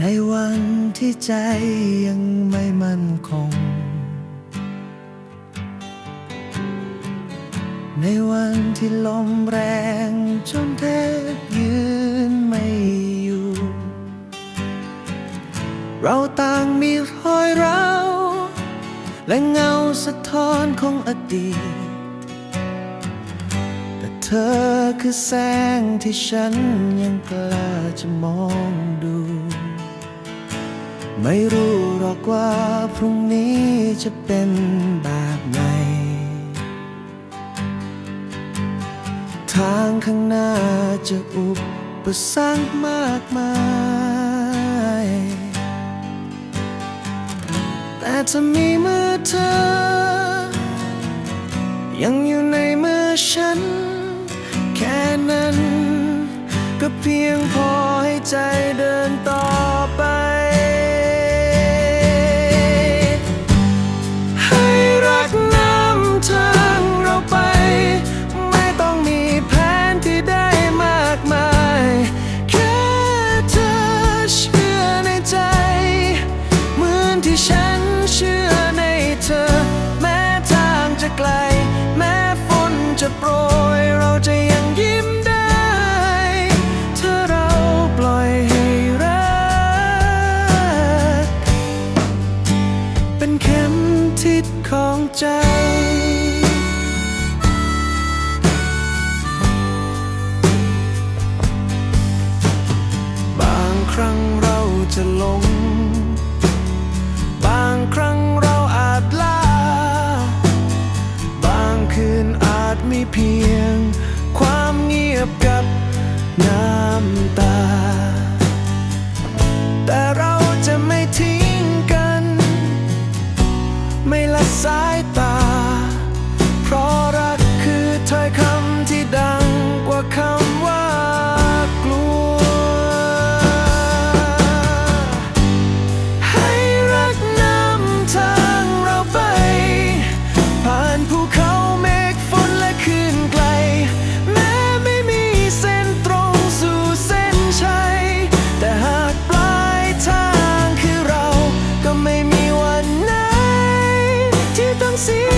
ในวันที่ใจยังไม่มั่นคง ในวันที่ลมแรงจนแทบยืนไม่อยู่ เราต่างมีรอยร้าวและเงาสะท้อนของอดีต แต่เธอคือแสงที่ฉันยังกล้าจะมองดู ไม่รู้หรอกว่าพรุ่งนี้จะเป็นแบบไหน ทางข้างหน้าจะอุปสรรคมากมาย แต่ถ้ามีมือเธอ ยังอยู่ในมือฉัน แค่นั้น ก็เพียงพอให้ใจ นที่ฉันเชื่อในเธอ แม้ทางจะไกล แม้ฝนจะโปรย เราจะยังยิ้มได้ถ้าเราปล่อยให้รัก เป็นเข็มทิศของใจบางครั้งเราจะหลง ยบกับน้ำ can see